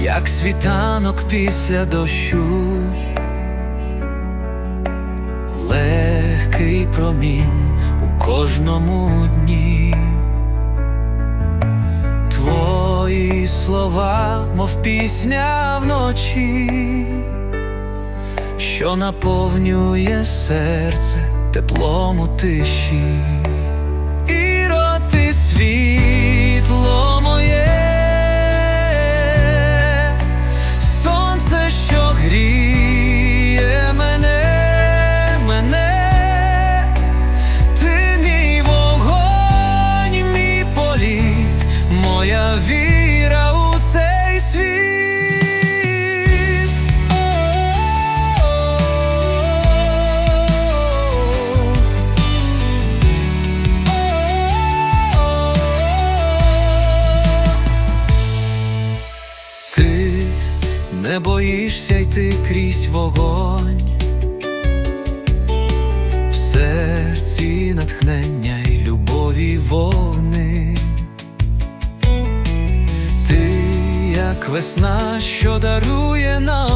як світанок після дощу, легкий промінь у кожному дні. Твої слова, мов пісня вночі, що наповнює серце теплом у тиші. Іро, ти світло боїшся йти крізь вогонь, в серці натхнення й любові вогни. Ти як весна, що дарує нам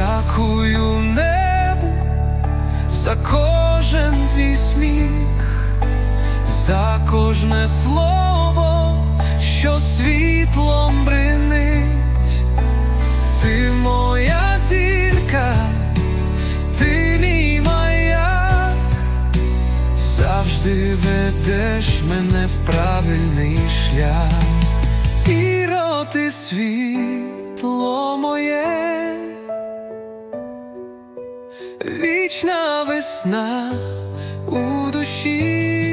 Дякую небу за кожен твій сміх, за кожне слово, що світлом бринить. Ти моя зірка, ти мій маяк, завжди ведеш мене в правильний шлях. Іро, ти світло моє, вічна весна у душі.